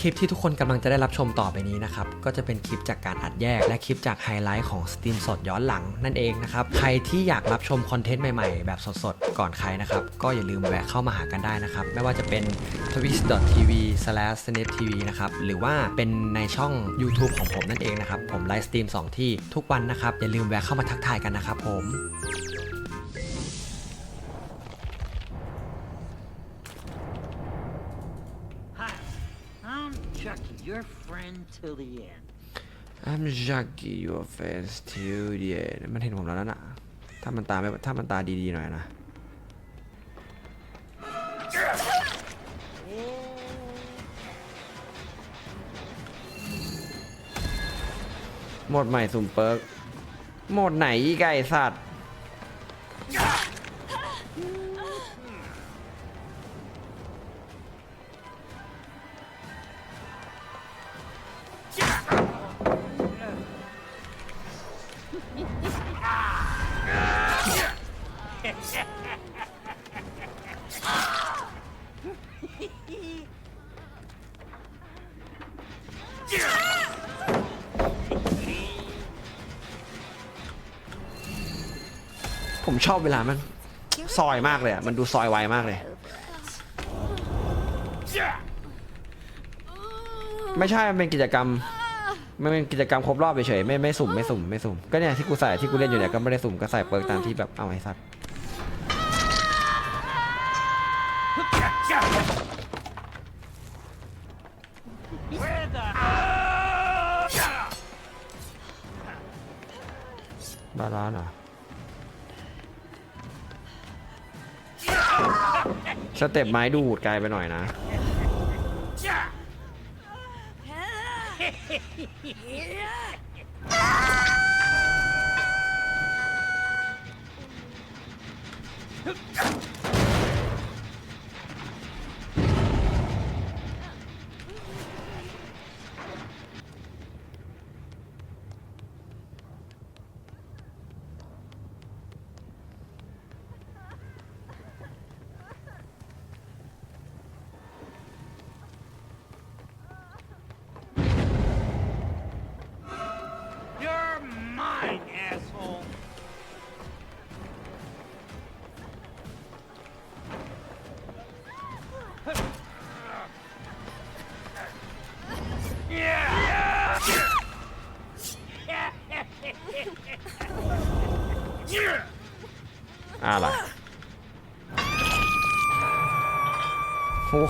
คลิปที่ทุกคนกำลังจะได้รับชมต่อไปนี้นะครับ ก็จะเป็นคลิปจากการอัดแยก และคลิปจากไฮไลท์ของสตรีมสดย้อนหลังนั่นเองนะครับ ใครที่อยากรับชมคอนเทนต์ใหม่ๆ แบบสดๆ ก่อนใครนะครับ ก็อย่าลืมแวะเข้ามาหากันได้นะครับ ไม่ว่าจะเป็น twitch.tv/snetv นะครับ หรือว่าเป็นในช่อง YouTube ของผมนั่นเองนะครับ ผมไลฟ์สตรีมสองที่ทุกวันนะครับ อย่าลืมแวะเข้ามาทักทายกันนะครับผม friend till the end. I'm Jackie your face till the end มันเห็นผมแล้วนะถ้ามันตาไม่ถ้ามันตาดีๆหน่อยนะ หมดใหม่สุ่มเปิร์ก โหมดไหนอีกไก่สัตว์ ผมชอบเวลามัน ซอยมากเลยอะ มันดูซอยไวมากเลย ไม่ใช่มันเป็นกิจกรรม มันเป็นกิจกรรมครบรอบเฉยๆไม่ไม่สุ่มไม่สุ่มไม่สุ่มก็เนี่ยที่กูใส่ที่กูเล่นอยู่เนี่ยก็ไม่ได้สุ่มก็ใส่เปิร์กตามที่แบบเอาไอ้สัตว์บาลานซ์เหรอสเต็ปไม้ดูดไกลไปหน่อยนะ Yeah! É.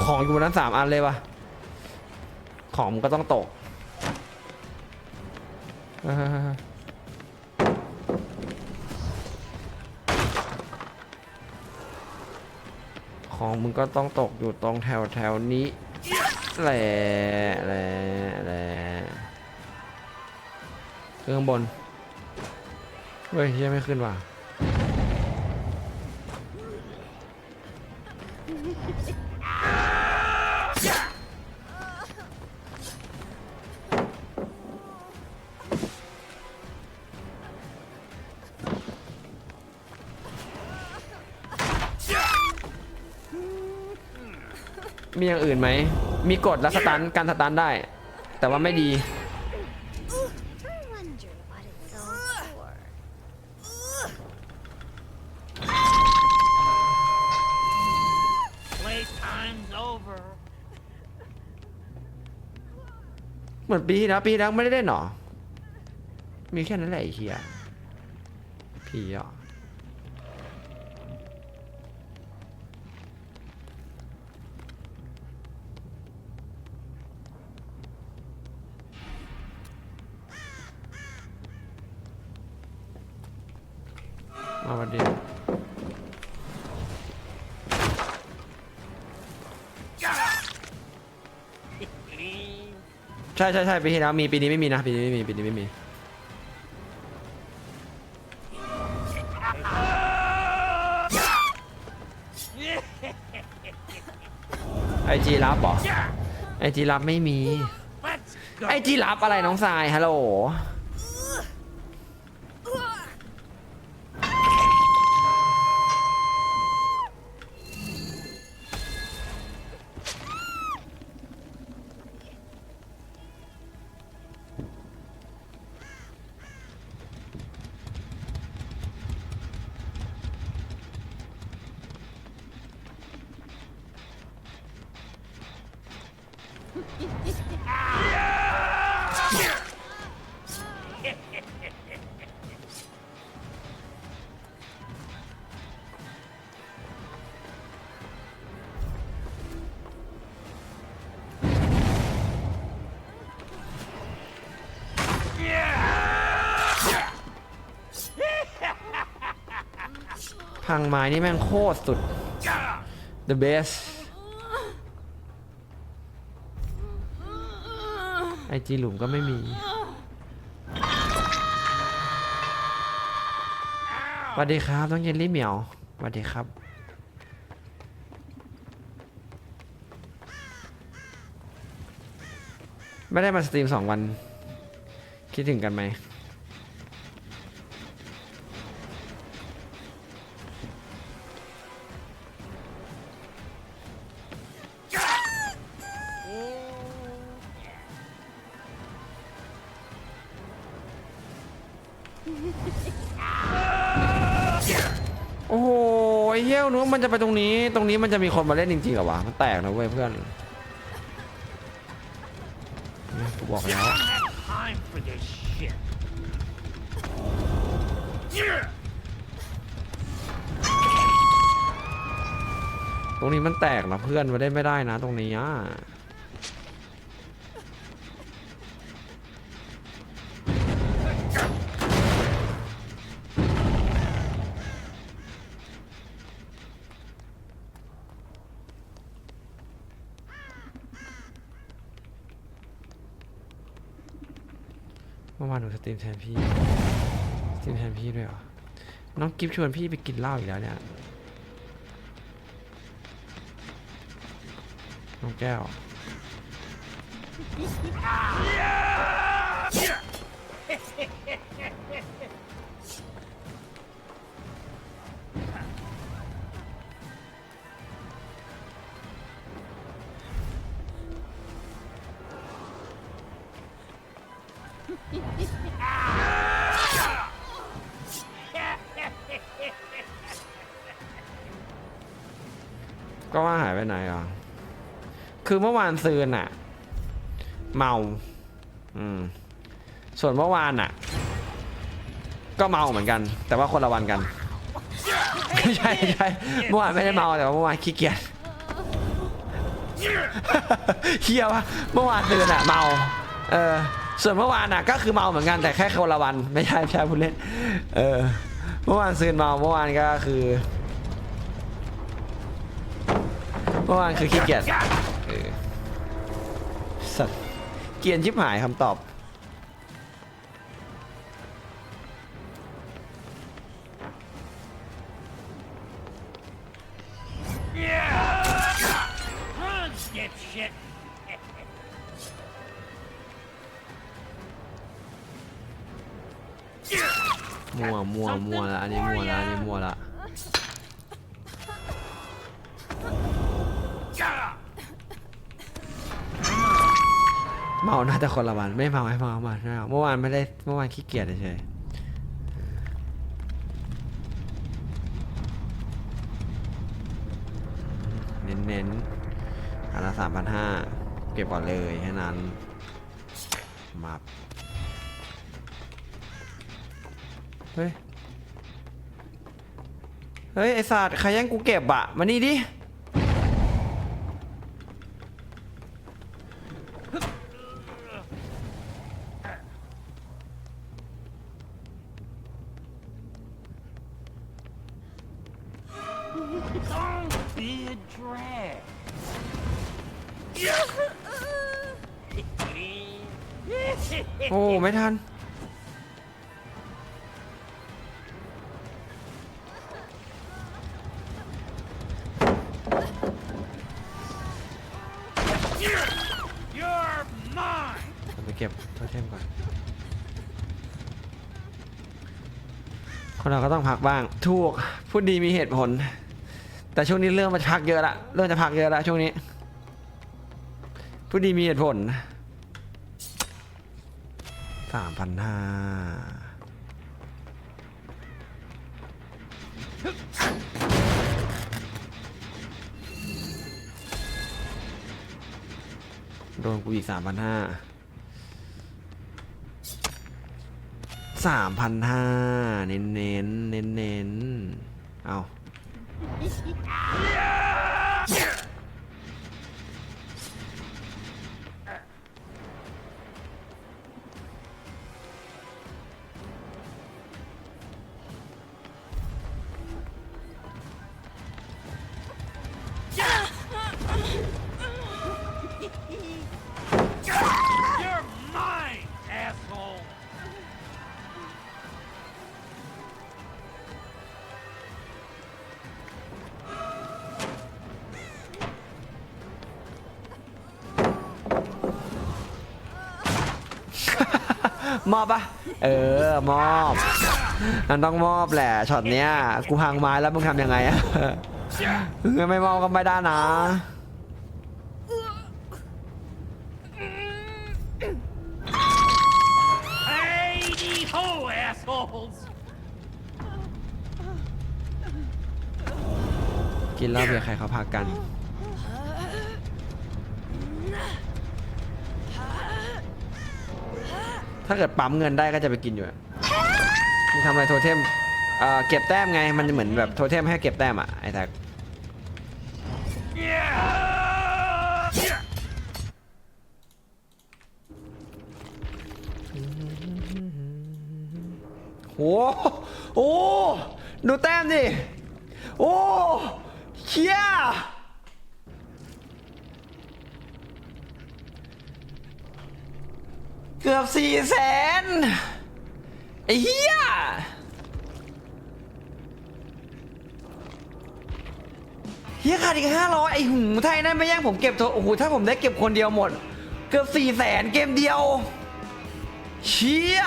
ของอยู่บนนั้นสามอันเลยวะของมันก็ต้องตกอของมึงก็ต้องตกอยู่ตรงแถวแถวนี้แหละแหละแหละเครื่องบน เฮ้ยยังไม่ขึ้นว่ะ มีอย่างอื่นไหม มีกดและสตันการสตันได้ แต่ว่าไม่ดี Playtime's over. เหมือนปีที่แล้วปีที่แล้วไม่ได้เล่นหรอ มีแค่นั้นแหละไอ้เหี้ยผีอะ มาวันเดียวใช่ใช่ใช่ปีที่แล้วมีปีนี้ไม่มีนะปีนี้ไม่มีปีนี้ไม่มีไอจีรับเหรอไอจีรับไม่มี Let's go. ไอจีรับอะไรน้องทรายฮัลโหล พังไม้นี่แม่งโคตรสุด the best จีหลุมก็ไม่มี สวัสดีครับน้องเยลลี่เหมียวสวัสดีครับ ไม่ได้มาสตรีมสองวัน คิดถึงกันไหม โอ้โหไอ้เหี้ยนึกว่ามันจะไปตรงนี้ ตรงนี้มันจะมีคนมาเล่นจริงๆเหรอวะ มันแตกนะเว้ยเพื่อนกูบอกแล้ว Time for this shit. ตรงนี้มันแตกนะเพื่อนมาเล่นไม่ได้นะ ตรงนี้อะ มื่อวานหนูสตรีมแทนพี่สตรีมแทนพี่ด้วยเหรอ น้องกิฟชวนพี่ไปกินเหล้าอีกแล้วเนี่ย น้องแก้ว ก็ว่าหายไปไหนอะ คือเมื่อวานซืนอะ เมา อืม ส่วนเมื่อวานอะ ก็เมาเหมือนกัน แต่ว่าคนละวันกันไม่ใช่ไม่ใช่เมื่อวานไม่ได้เมาแต่ว่าเมื่อวานขี้เกียจเฮียวะเมื่อวานตื่นอะเมา เออ ส่วนเมื่อวานน่ะก็คือเมาเหมือนกันแต่แค่คนละวันไม่ใช่ไม่ใช่พูดเล่น เออ เมื่อวานซืนเมาเมื่อวานก็คือ เมื่อวานคือขี้เกียจสัตว์เกียนชิบหายคำตอบ มัวมัวมัวละอันนี้มัวละอันนี้มัวละเมาน่าจะคนละวันไม่เมาไม่เมาไม่เมาไม่เมาเมื่อวานไม่ได้เมื่อวานขี้เกียจเฉยเน้นเน้นๆอันละสามพันห้าเก็บก่อนเลยแค่นั้นมา เฮ้ย เฮ้ย ไอสัตว์ใครแย่งกูเก็บอะมานี่ดิ be a drag. โอ้ ไม่ทัน เราก็ต้องพักบ้าง ถูกพูดดีมีเหตุผล แต่ช่วงนี้เริ่มมาพักเยอะละเริ่มจะพักเยอะละช่วงนี้พูดดีมีเหตุผลสามพันห้าโดนกูอีกสามพันห้า สามพันห้าเน้นเน้นเน้นเน้นเอา มอบปะเออมอบมันต้องมอบแหละช็อตเนี้ยกูพังไม้แล้วมึงทำยังไงอะมึงไม่มอบก็ไม่ได้นะกินเหล้าเบียร์ใครเขาพากัน ถ้าเกิดปั๊มเงินได้ก็จะไปกินอยู่อะมึงทำอะไรโทเทมเอ่อเก็บแต้มไง มันจะเหมือนแบบโทเทมให้เก็บแต้มอะไอ้แท็ก Yeah! โหโอ้ดูแต้มดิ โอ้เชี่ย เกือบสี่แสนไอ้เหี้ยเฮียขาดอีกห้าร้อยไอ้หูไทยนั่นไม่แย่งผมเก็บโทโอ้โหถ้าผมได้เก็บคนเดียวหมด เกือบสี่แสนเกมเดียวเชี่ย